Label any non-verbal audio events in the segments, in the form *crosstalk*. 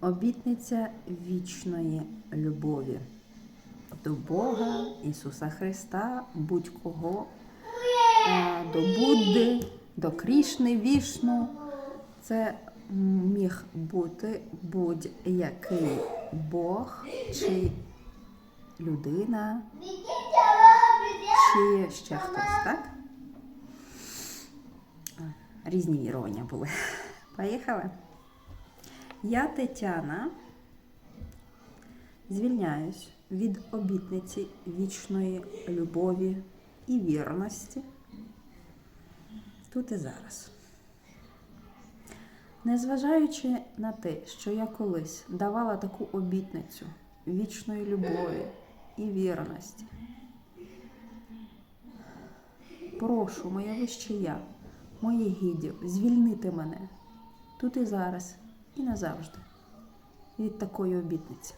Обітниця вічної любові до Бога, Ісуса Христа, будь-кого, е, до Будди, до Крішни, Вішну. Це міг бути будь-який Бог чи людина, чи ще хтось, так? Різні вірування були. *laughs* Поїхали. Я Тетяна звільняюсь від обітниці вічної любові і вірності тут і зараз. Незважаючи на те, що я колись давала таку обітницю вічної любові і вірності, прошу моє вище я, моє гідів, звільнити мене тут і зараз і назавжди від такої обітниці.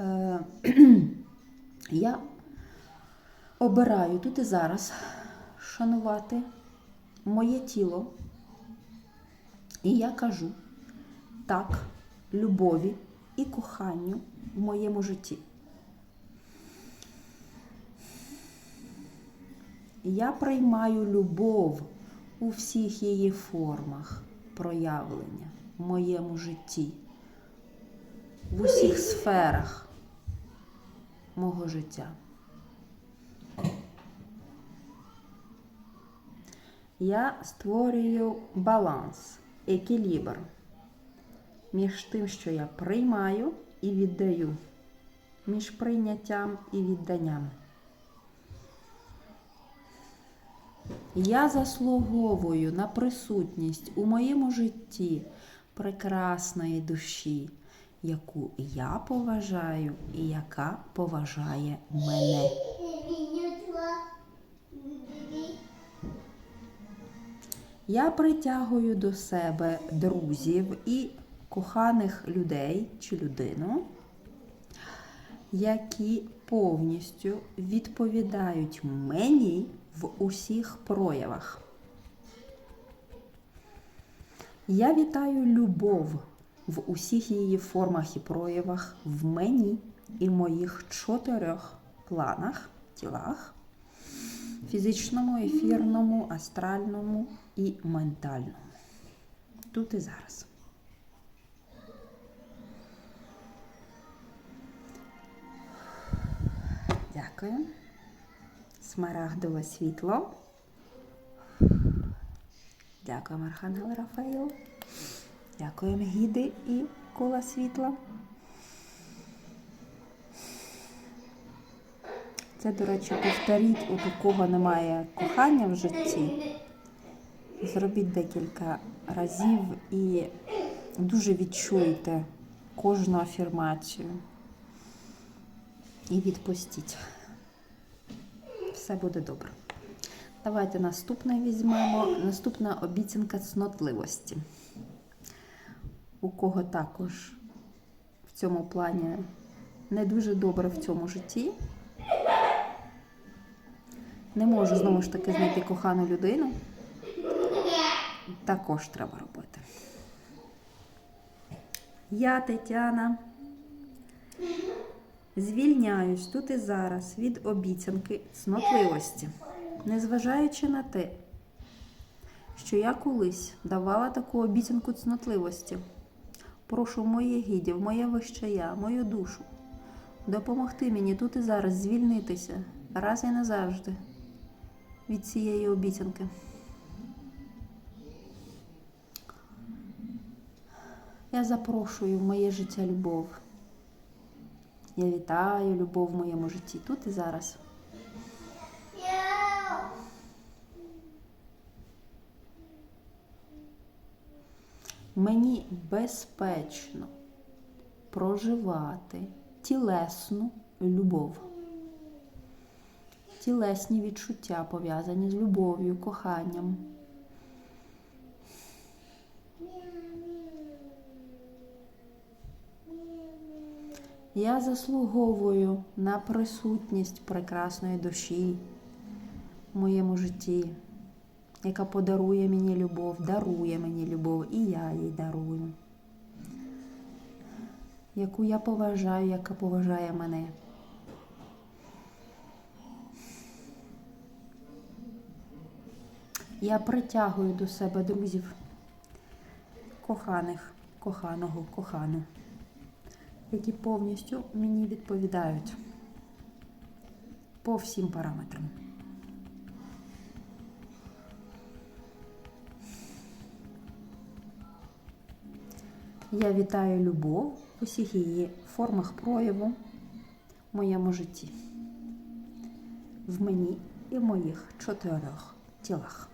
Е, *clears throat* Я обираю тут і зараз шанувати моє тіло. І я кажу так любові і коханню в моєму житті. Я приймаю любов у всіх її формах проявлення в моєму житті, в усіх сферах мого життя. Я створюю баланс, екілібр між тим, що я приймаю і віддаю, між прийняттям і відданням. Я заслуговую на присутність у моєму житті прекрасної душі, яку я поважаю і яка поважає мене. Я притягую до себе друзів і коханих людей чи людину, які повністю відповідають мені в усіх проявах. Я вітаю любов в усіх її формах і проявах в мені і моїх чотирьох планах, тілах фізичному, ефірному, астральному і ментальному. Тут і зараз. Дякую. Смарагдове світло. Дякуємо, Архангел Рафаїл. Дякуємо гіди і кола світла. Це, до речі, повторіть, у кого немає кохання в житті. Зробіть декілька разів і дуже відчуйте кожну афірмацію. І відпустіть. Все буде добре. Давайте наступне візьмемо. Наступна обіцянка цнотливості. У кого також в цьому плані не дуже добре в цьому житті. Не можу знову ж таки знайти кохану людину. Також треба робити. Я, Тетяна, звільняюсь тут і зараз від обіцянки цнотливості, незважаючи на те, що я колись давала таку обіцянку цнотливості. Прошу моє гідів, моє вище я, мою душу, допомогти мені тут і зараз звільнитися раз і назавжди від цієї обіцянки. Я запрошую в моє життя любов. Я вітаю любов в моєму житті тут і зараз. Мені безпечно проживати тілесну любов. Тілесні відчуття пов'язані з любов'ю, коханням. Я заслуговую на присутність прекрасної душі в моєму житті, яка подарує мені любов, дарує мені любов, і я їй дарую. Яку я поважаю, яка поважає мене. Я притягую до себе друзів, коханих, коханого, кохану, які повністю мені відповідають по всім параметрам. Я вітаю любов у всіх її формах прояву в моєму житті, в мені і в моїх чотирьох тілах.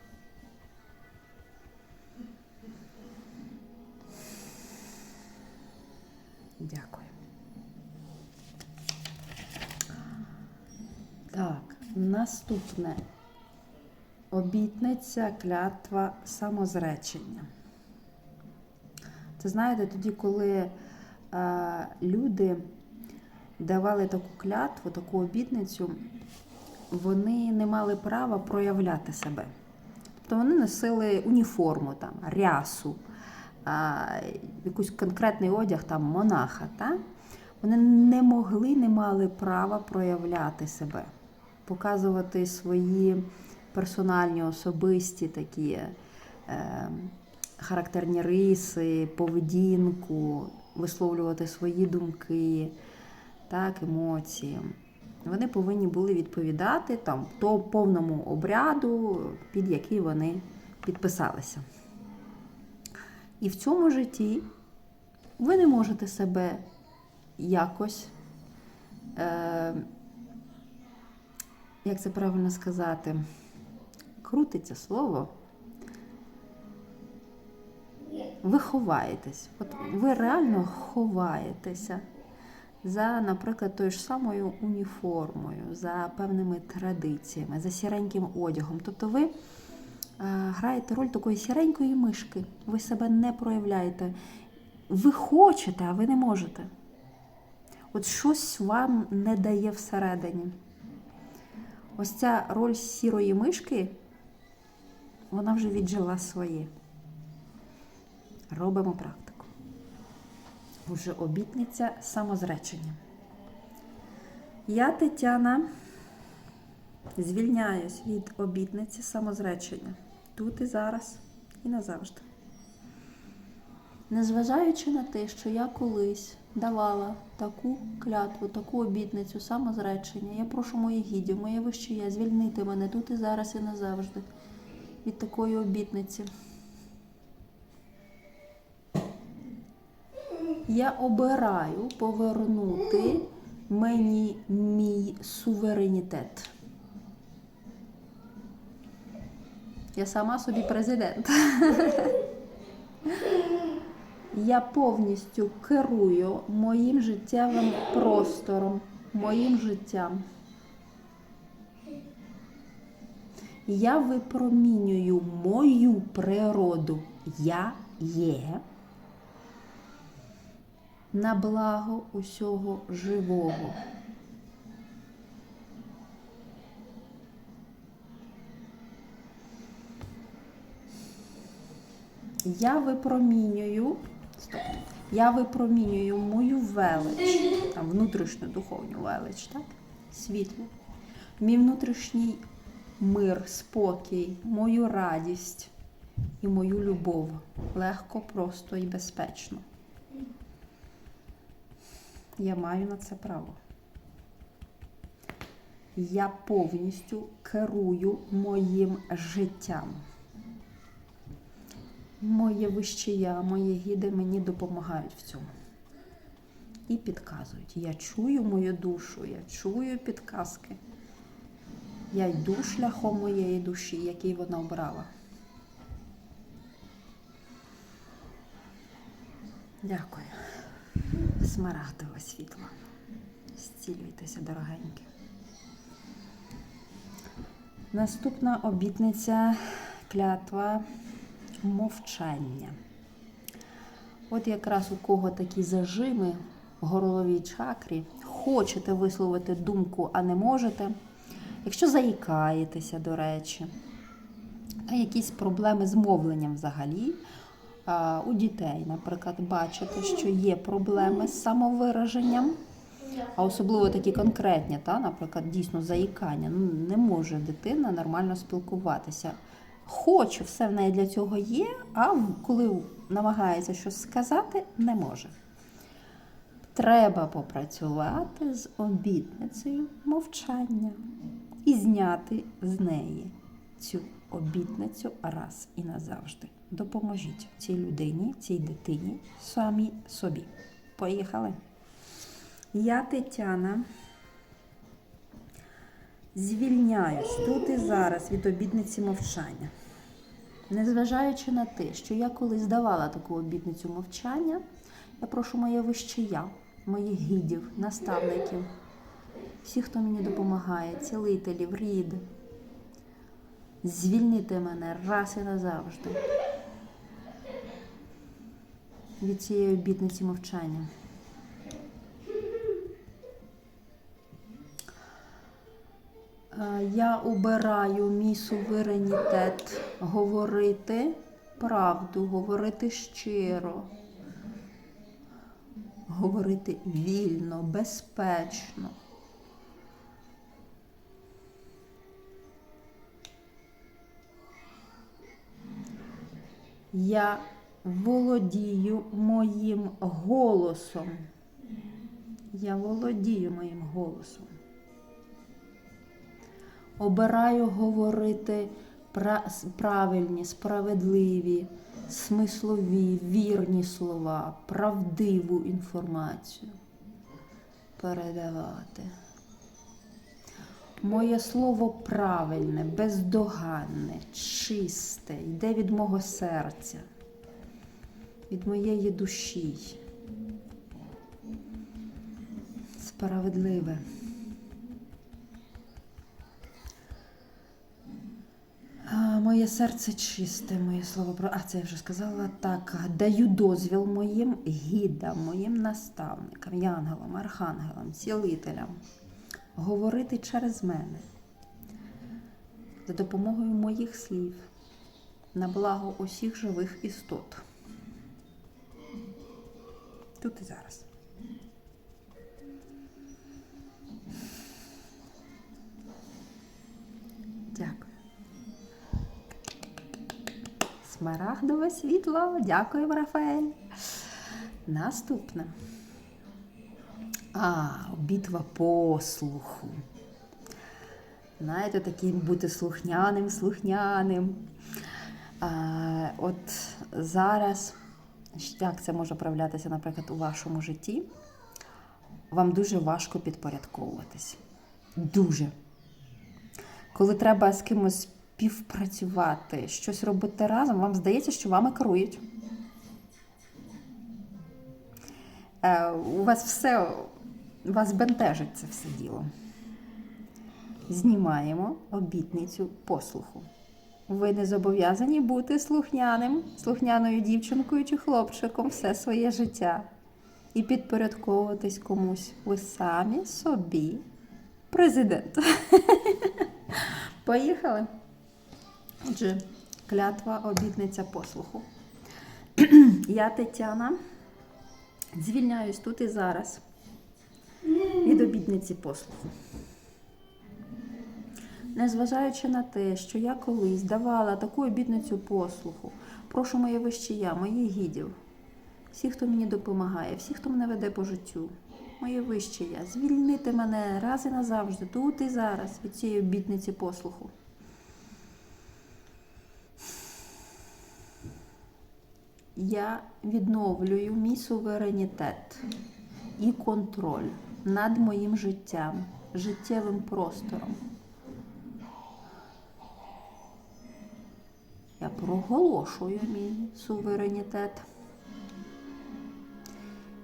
Так, наступне обітниця клятва самозречення. Це знаєте, тоді, коли е, люди давали таку клятву, таку обітницю, вони не мали права проявляти себе. Тобто вони носили уніформу, там, рясу, а, якийсь конкретний одяг там, монаха. Та? Вони не могли, не мали права проявляти себе, показувати свої персональні, особисті такі е, характерні риси, поведінку, висловлювати свої думки, так, емоції. Вони повинні були відповідати там то повному обряду, під який вони підписалися. І в цьому житті ви не можете себе якось, е, як це правильно сказати, крутиться слово. Ви ховаєтесь. От ви реально ховаєтеся за, наприклад, тою ж самою уніформою, за певними традиціями, за сіреньким одягом. Тобто ви е, граєте роль такої сіренької мишки. Ви себе не проявляєте. Ви хочете, а ви не можете. От щось вам не дає всередині. Ось ця роль сірої мишки, вона вже віджила своє. Робимо практику. Уже обітниця самозречення. Я, Тетяна, звільняюсь від обітниці самозречення тут і зараз, і назавжди. Незважаючи на те, що я колись давала таку клятву, таку обітницю самозречення, я прошу моїх гідів, моє вище я звільнити мене тут і зараз, і назавжди від такої обітниці. Я обираю повернути мені мій суверенітет. Я сама собі президент. *laughs* Я повністю керую моїм життєвим простором, моїм життям. Я випромінюю мою природу. Я є на благо усього живого. Я випромінюю, я випромінюю мою велич, там внутрішню духовну велич, так? Світло, мій внутрішній мир, спокій, мою радість і мою любов легко, просто і безпечно. Я маю на це право. Я повністю керую моїм життям. Моє вище я, мої гіди мені допомагають в цьому. І підказують. Я чую мою душу, я чую підказки. Я йду шляхом моєї душі, який вона обрала. Дякую. Смарагдове світло. Зцілюйтеся, дорогенькі. Наступна обітниця клятва мовчання. От якраз у кого такі зажими в горловій чакрі, хочете висловити думку, а не можете. Якщо заїкаєтеся, до речі, А якісь проблеми з мовленням взагалі. У дітей, наприклад, бачите, що є проблеми з самовираженням, а особливо такі конкретні, та, наприклад, дійсно заїкання. Ну, не може дитина нормально спілкуватися. Хочу, все в неї для цього є, а коли намагається щось сказати, не може. Треба попрацювати з обітницею мовчання і зняти з неї цю обітницю раз і назавжди. Допоможіть цій людині, цій дитині, самі собі. Поїхали. Я Тетяна. Звільняюсь тут і зараз від обітниці мовчання. Незважаючи на те, що я колись давала таку обітницю мовчання, я прошу моє вище я, моїх гідів, наставників, всіх, хто мені допомагає, цілителів, рід, звільнити мене раз і назавжди від цієї обітниці мовчання. Я обираю мій суверенітет говорити правду, говорити щиро, говорити вільно, безпечно. Я володію моїм голосом. Я володію моїм голосом. Обираю говорити правильні, справедливі, смислові, вірні слова, правдиву інформацію передавати. Моє слово правильне, бездоганне, чисте, йде від мого серця, від моєї душі. Справедливе. Моє серце чисте, моє слово про. А це я вже сказала. Так, даю дозвіл моїм гідам, моїм наставникам, янголам, архангелам, цілителям говорити через мене за допомогою моїх слів на благо усіх живих істот. Тут і зараз. Смарагдове світло. Дякую, Рафаель. Наступне. А, битва послуху. Знаєте, таким бути слухняним, слухняним. А, от зараз, як це може проявлятися, наприклад, у вашому житті, вам дуже важко підпорядковуватись. Дуже. Коли треба з кимось співпрацювати, щось робити разом, вам здається, що вами керують. Е, у вас все, вас бентежить це все діло. Знімаємо обітницю послуху. Ви не зобов'язані бути слухняним, слухняною дівчинкою чи хлопчиком все своє життя і підпорядковуватись комусь. Ви самі собі президент. *laughs* Поїхали. Отже, клятва обітниця послуху. Я Тетяна. Звільняюсь тут і зараз від обітниці послуху. Незважаючи на те, що я колись давала таку обітницю послуху, прошу моє вище я, моїх гідів, всіх, хто мені допомагає, всіх, хто мене веде по життю, моє вище я, звільнити мене раз і назавжди, тут і зараз від цієї обітниці послуху. Я відновлюю мій суверенітет і контроль над моїм життям, життєвим простором. Я проголошую мій суверенітет.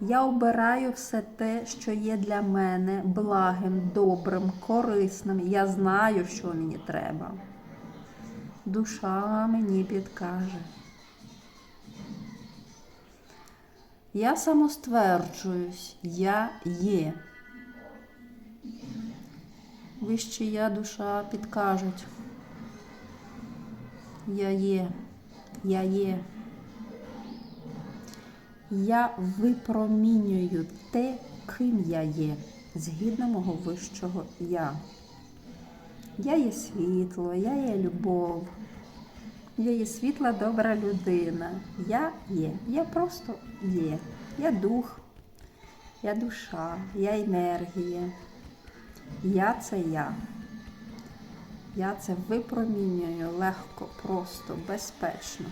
Я обираю все те, що є для мене благим, добрим, корисним. Я знаю, що мені треба. Душа мені підкаже. Я самостверджуюсь, я є. Вище я душа підкажуть. Я є. Я є. Я випромінюю те, ким я є, згідно мого вищого я. Я є світло, я є любов. Я є світла, добра людина. Я є. Я просто є. Я дух, я душа, я енергія. Я це я. Я це випромінюю легко, просто, безпечно.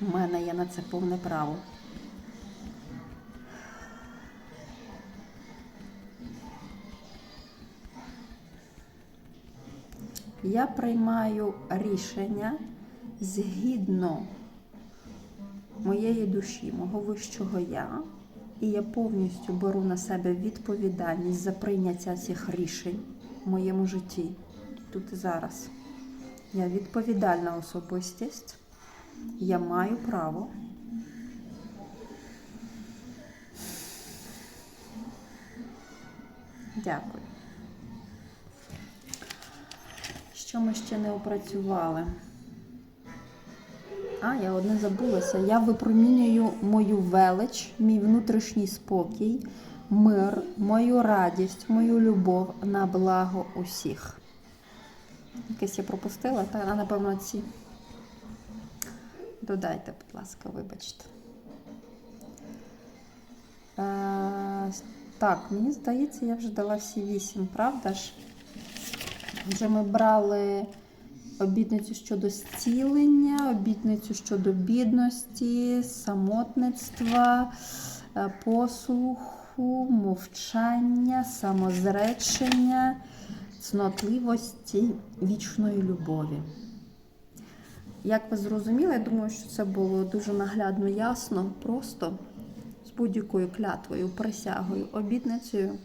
У мене є на це повне право. Я приймаю рішення згідно моєї душі, мого вищого я, і я повністю беру на себе відповідальність за прийняття цих рішень в моєму житті тут і зараз. Я відповідальна особистість. Я маю право. Дякую. Що ми ще не опрацювали? А, я одне забулася. Я випромінюю мою велич, мій внутрішній спокій, мир, мою радість, мою любов на благо усіх. Якесь я пропустила, та напевно ці. Додайте, будь ласка, вибачте. Е, так, мені здається, я вже дала всі вісім, правда ж? Вже ми брали обітницю щодо зцілення, обітницю щодо бідності, самотництва, е, послуху, мовчання, самозречення, цнотливості, вічної любові. Як ви зрозуміли, я думаю, що це було дуже наглядно ясно, просто з будь-якою клятвою, присягою, обітницею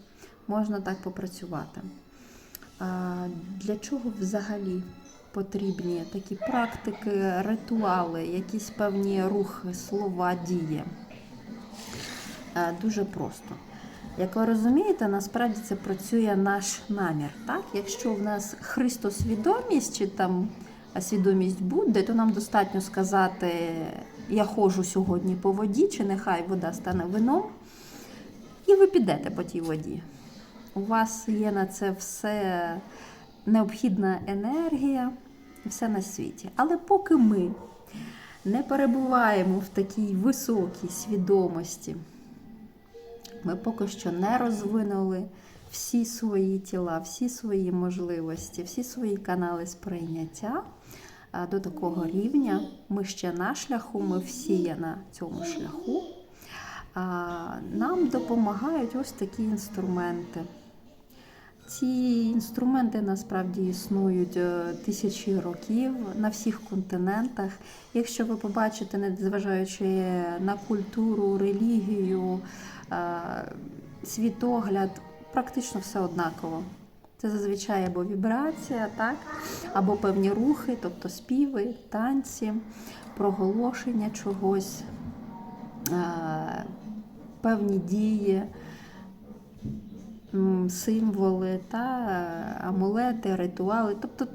можна так попрацювати. Для чого взагалі потрібні такі практики, ритуали, якісь певні рухи, слова, дії? Е, Дуже просто. Як ви розумієте, насправді це працює наш намір. Так? Якщо в нас Христосвідомість чи там свідомість Будди, то нам достатньо сказати, я ходжу сьогодні по воді, чи нехай вода стане вином, і ви підете по тій воді. У вас є на це все необхідна енергія і все на світі. Але поки ми не перебуваємо в такій високій свідомості, ми поки що не розвинули всі свої тіла, всі свої можливості, всі свої канали сприйняття до такого рівня. Ми ще на шляху, ми всі є на цьому шляху. Нам допомагають ось такі інструменти. Ці інструменти насправді існують е, тисячі років на всіх континентах. Якщо ви побачите, незважаючи на культуру, релігію, е, світогляд, практично все однаково. Це зазвичай або вібрація, так? або певні рухи, тобто співи, танці, проголошення чогось, е, певні дії символи, та амулети, ритуали. Тобто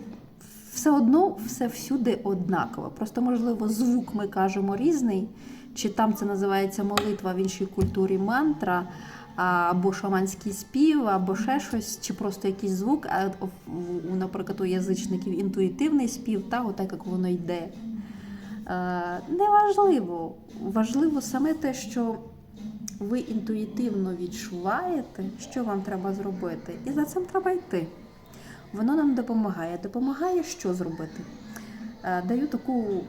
все одно все всюди однаково. Просто, можливо, звук ми кажемо різний, чи там це називається молитва в іншій культурі мантра, або шаманський спів, або ще щось, чи просто якийсь звук, а наприклад, у язичників інтуїтивний спів, та, отак як воно йде. Неважливо. Важливо саме те, що ви інтуїтивно відчуваєте, що вам треба зробити, і за цим треба йти. Воно нам допомагає. Допомагає що зробити? Е, даю таку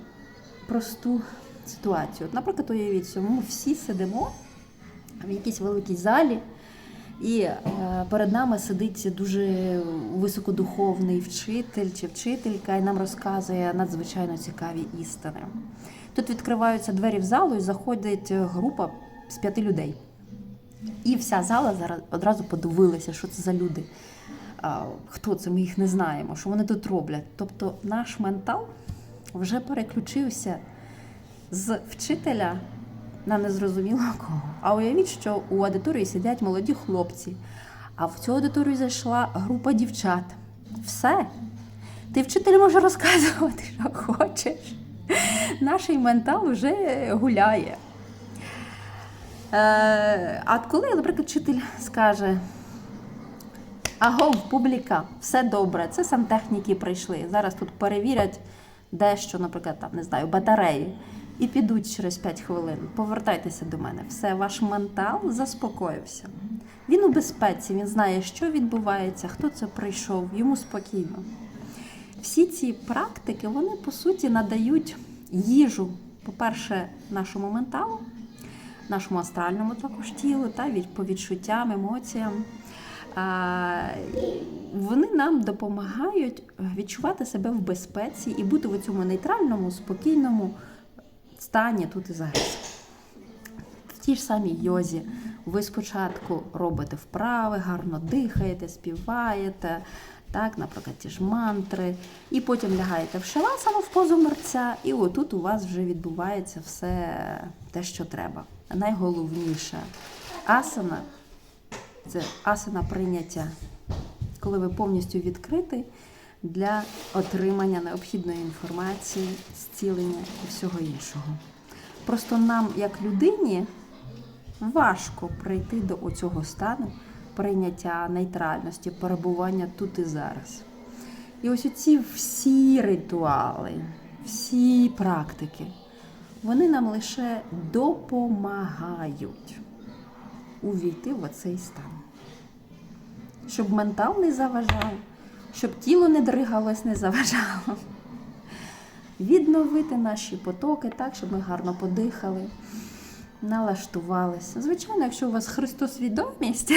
просту ситуацію. Наприклад, уявіть, що ми всі сидимо в якійсь великій залі, і е, перед нами сидить дуже високодуховний вчитель чи вчителька, і нам розказує надзвичайно цікаві істини. Тут відкриваються двері в залу і заходить група з п'яти людей. І вся зала зараз одразу подивилася, що це за люди, хто це, ми їх не знаємо, що вони тут роблять. Тобто наш ментал вже переключився з вчителя на незрозуміло кого. А уявіть, що у аудиторії сидять молоді хлопці, а в цю аудиторію зайшла група дівчат. Все. Ти вчитель може розказувати, *laughs* що хочеш. Наш ментал вже гуляє. Е, а коли, наприклад, вчитель скаже: Агов, публіка, все добре, це сантехніки прийшли. Зараз тут перевірять дещо, наприклад, там, не знаю, батареї. І підуть через 5 хвилин. Повертайтеся до мене. Все, ваш ментал заспокоївся. Він у безпеці, він знає, що відбувається, хто це прийшов, йому спокійно. Всі ці практики, вони по суті надають їжу, по-перше, нашому менталу, нашому астральному також тілу, та від по відчуттям, емоціям. Вони нам допомагають відчувати себе в безпеці і бути в цьому нейтральному, спокійному стані тут і зараз. В тій ж самій йозі ви спочатку робите вправи, гарно дихаєте, співаєте, так, наприклад, ті ж мантри, і потім лягаєте в шавасану в позу мерця, і отут у вас вже відбувається все те, що треба. Найголовніше асана це асана прийняття, коли ви повністю відкритий для отримання необхідної інформації, зцілення і всього іншого. Просто нам, як людині, важко прийти до оцього стану прийняття нейтральності, перебування тут і зараз. І ось ці всі ритуали, всі практики, вони нам лише допомагають увійти в оцей стан. Щоб ментал не заважав, щоб тіло не дригалось, не заважало. Відновити наші потоки так, щоб ми гарно подихали, налаштувалися. Звичайно, якщо у вас Христосвідомість,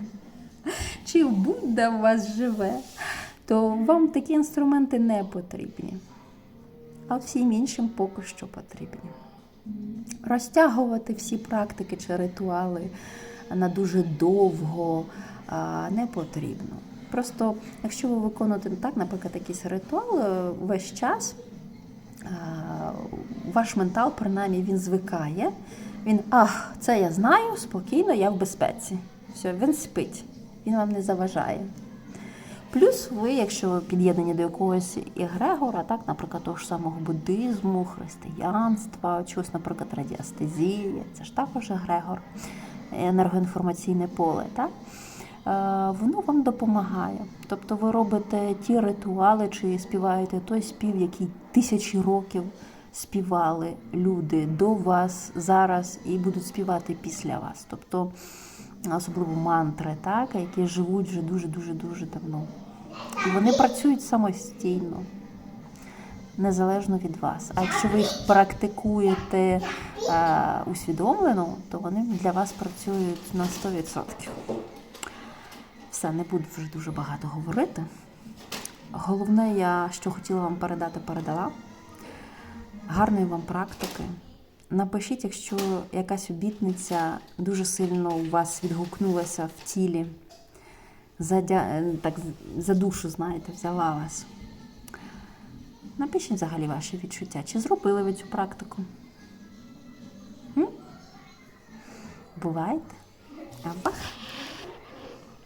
*laughs* чи Будда у вас живе, то вам такі інструменти не потрібні. А всім іншим поки що потрібні. Розтягувати всі практики чи ритуали на дуже довго не потрібно. Просто, якщо ви виконуєте так, наприклад, якийсь ритуал е, весь час, ваш ментал, принаймні, він звикає. Він, ах, це я знаю, спокійно, я в безпеці. Все, він спить, він вам не заважає. Плюс ви, якщо ви під'єднані до якогось егрегора, так, наприклад, того ж самого буддизму, християнства, чогось, наприклад, радіастезії, це ж також егрегор, енергоінформаційне поле, так? Е, воно вам допомагає. Тобто ви робите ті ритуали, чи співаєте той спів, який тисячі років співали люди до вас зараз і будуть співати після вас. Тобто особливо мантри, так, які живуть вже дуже-дуже дуже давно. І вони працюють самостійно, незалежно від вас. А якщо ви їх практикуєте е, усвідомлено, то вони для вас працюють на 100%. Все, не буду вже дуже багато говорити. Головне, я що хотіла вам передати, передала. Гарної вам практики. Напишіть, якщо якась обітниця дуже сильно у вас відгукнулася в тілі, задя... так, за душу, знаєте, взяла вас. Напишіть взагалі ваші відчуття. Чи зробили ви цю практику? Бувайте. Абах.